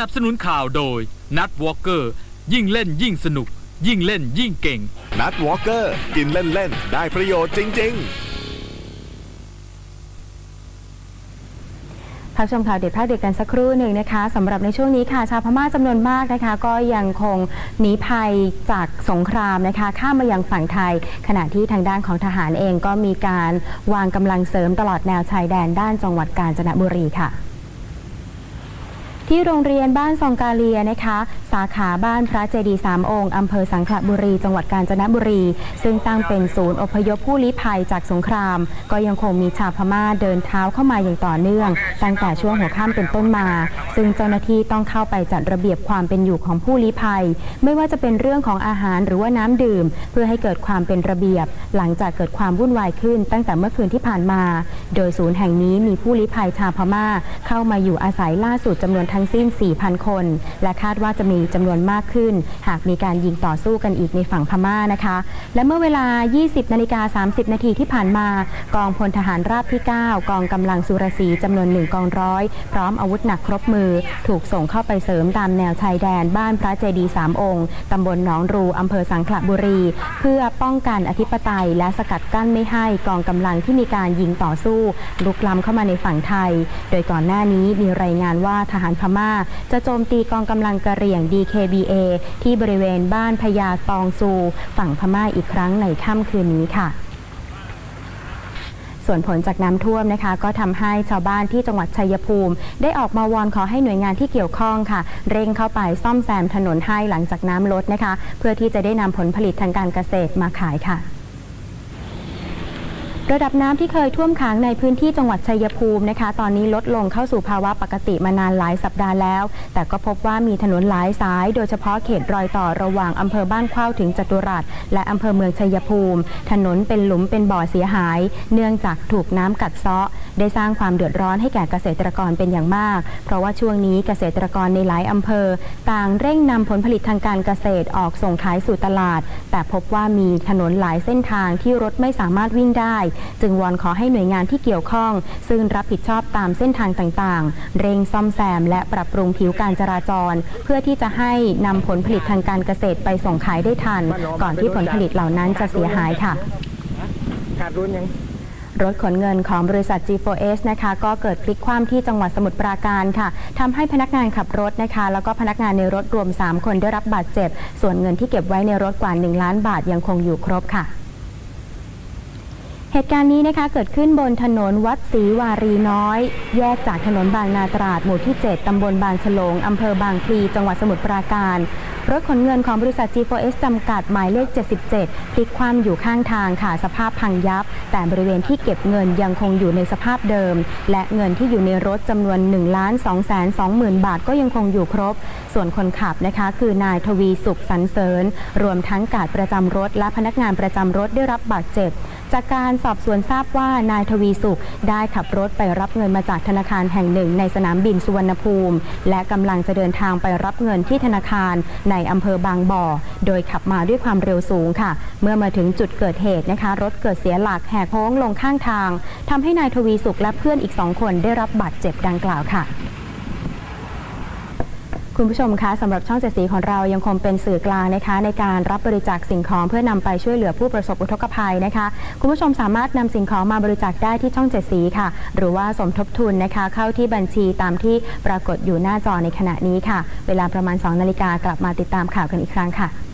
นับสนุนข่าวโดยนัดวอลเกอร์ยิ่งเล่นยิ่งสนุก ยิ่งเล่นยิ่งเก่ง นัดวอลเกอร์กินเล่น ๆ ได้ประโยชน์จริง ๆ พักชมข่าวเด็ดภาคเด็กกันสักครู่หนึ่งนะคะสำหรับในช่วงนี้ค่ะ ชาวพม่าจำนวนมากนะคะ ก็ยังคงหนีภัยจากสงครามนะคะ ข้ามมายังฝั่งไทย ขณะที่ทางด้านของทหารเองก็มีการวางกำลังเสริมตลอดแนวชายแดนด้านจังหวัดกาญจนบุรีค่ะ ที่โรงเรียนบ้านซองกาเลียนะคะ สาขาบ้านพระเจดีย์สามองค์อำเภอสังขละบุรี จังหวัดกาญจนบุรี ซึ่งตั้งเป็นศูนย์อพยพผู้ลี้ภัยจากสงคราม ก็ยังคงมีชาวพม่าเดินเท้าเข้ามาอย่างต่อเนื่อง ตั้งแต่ช่วงหัวค่ำเป็นต้นมา ซึ่งเจ้าหน้าที่ต้องเข้าไปจัดระเบียบความเป็นอยู่ของผู้ลี้ภัย ไม่ว่าจะเป็นเรื่องของอาหารหรือว่าน้ำดื่ม เพื่อให้เกิดความเป็นระเบียบ หลังจากเกิดความวุ่นวายขึ้น ตั้งแต่เมื่อคืนที่ผ่านมา โดยศูนย์แห่งนี้มีผู้ลี้ภัยชาวพม่า เข้ามาอยู่อาศัยล่าสุดจำนวนทังสิ้น 4,000 คน และคาดว่าจะมีจำนวนมากขึ้น หากมีการยิงต่อสู้กันอีกในฝั่งพม่านะคะ และเมื่อเวลา 20 นาฬิกา 30 นาทีที่ผ่านมา กองพลทหารราบที่ 9 กองกำลังสุรศรีจำนวนหนึ่งกองร้อย พร้อมอาวุธหนักครบมือ ถูกส่งเข้าไปเสริมตามแนวชายแดนบ้านพระเจดีย์สามองค์ตำบลหนองรูอำเภอสังขละบุรี เพื่อป้องกันอธิปไตย และสกัดกั้นไม่ให้กองกำลังที่มีการยิงต่อสู้ลุกล้ำเข้ามาในฝั่งไทย โดยก่อนหน้านี้มีรายงานว่าทหารพม่า จะโจมตีกองกำลังกะเหรี่ยง DKBA ที่บริเวณบ้านพญาตองซู ฝั่งพม่าอีกครั้งในค่ำคืนนี้ค่ะส่วนผลจากน้ำท่วมนะคะ ก็ทำให้ชาวบ้านที่จังหวัดชัยภูมิ ได้ออกมาวอนขอให้หน่วยงานที่เกี่ยวข้องค่ะ เร่งเข้าไปซ่อมแซมถนนให้หลังจากน้ำลดนะคะ เพื่อที่จะได้นำผลผลิตทางการเกษตรมาขายค่ะ ระดับน้ำที่เคยท่วมขังในพื้นที่จังหวัดชัยภูมินะคะ ตอนนี้ลดลงเข้าสู่ภาวะปกติมานานหลายสัปดาห์แล้ว แต่ก็พบว่ามีถนนหลายสาย โดยเฉพาะเขตรอยต่อระหว่างอำเภอบ้านเข้าถึงจตุรัสและอำเภอเมืองชัยภูมิ ถนนเป็นหลุมเป็นบ่อเสียหาย เนื่องจากถูกน้ำกัดเซาะ ได้สร้างความเดือดร้อนให้แก่เกษตรกรเป็นอย่างมาก เพราะว่าช่วงนี้เกษตรกรในหลายอำเภอ ต่างเร่งนำผลผลิตทางการเกษตรออกส่งขายสู่ตลาด แต่พบว่ามีถนนหลายเส้นทางที่รถไม่สามารถวิ่งได้จึงวอนขอให้หน่วยงานที่เกี่ยวข้อง ซึ่งรับผิดชอบตามเส้นทางต่างๆ เร่งซ่อมแซม และปรับปรุงผิวการจราจร เพื่อที่จะให้นำผลผลิตทางการเกษตรไปส่งขายได้ทัน ก่อนที่ผลผลิตเหล่านั้นจะเสียหายค่ะขาดรุ่นยังรถขนเงินของบริษัท G4S นะคะก็เกิดพลิกคว่ำที่จังหวัดสมุทรปราการค่ะทำให้พนักงานขับรถนะคะ แล้วก็พนักงานในรถรวม 3 คนได้รับบาดเจ็บ ส่วนเงินที่เก็บไว้ในรถกว่า 1 ล้านบาทยังคงอยู่ครบค่ะ เหตุการณ์นี้นะคะเกิดขึ้นบนถนนวัดศรีวารีน้อย แยกจากถนนบางนาตราดหมู่ที่ 7 ตำบลบางฉลง อำเภอบางพลี จังหวัดสมุทรปราการ รถขนเงินของบริษัท G4S จำกัดหมายเลข 77พลิกคว่ำอยู่ข้างทางค่ะสภาพพังยับ แต่บริเวณที่เก็บเงินยังคงอยู่ในสภาพเดิม และเงินที่อยู่ในรถจำนวน1ล้าน2แสน2หมื่นบาทก็ยังคงอยู่ครบ ส่วนคนขับนะคะ คือนายทวีสุขสันเสริญ รวมทั้งกาดประจำรถและพนักงานประจำรถได้รับบาดเจ็บ จากการสอบสวนทราบว่านายทวีสุขได้ขับรถไปรับเงินมาจากธนาคารแห่งหนึ่งในสนามบินสุวรรณภูมิ และกำลังจะเดินทางไปรับเงินที่ธนาคารในอำเภอบางบ่อ โดยขับมาด้วยความเร็วสูงค่ะ เมื่อมาถึงจุดเกิดเหตุนะคะ รถเกิดเสียหลักแหกโค้งลงข้างทางทำให้นายทวีสุขและเพื่อนอีกสองคนได้รับบาดเจ็บดังกล่าวค่ะ คุณผู้ชมคะสำหรับช่องเจ็ดสีของเรายังคงเป็นสื่อกลางนะคะ ในการรับบริจาคสิ่งของเพื่อนำไปช่วยเหลือผู้ประสบอุทกภัยนะคะ คุณผู้ชมสามารถนำสิ่งของมาบริจาคได้ที่ช่องเจ็ดสีค่ะ หรือว่าสมทบทุนนะคะ เข้าที่บัญชีตามที่ปรากฏอยู่หน้าจอในขณะนี้ค่ะ เวลาประมาณ2นาฬิกากลับมาติดตามข่าวกันอีกครั้งค่ะ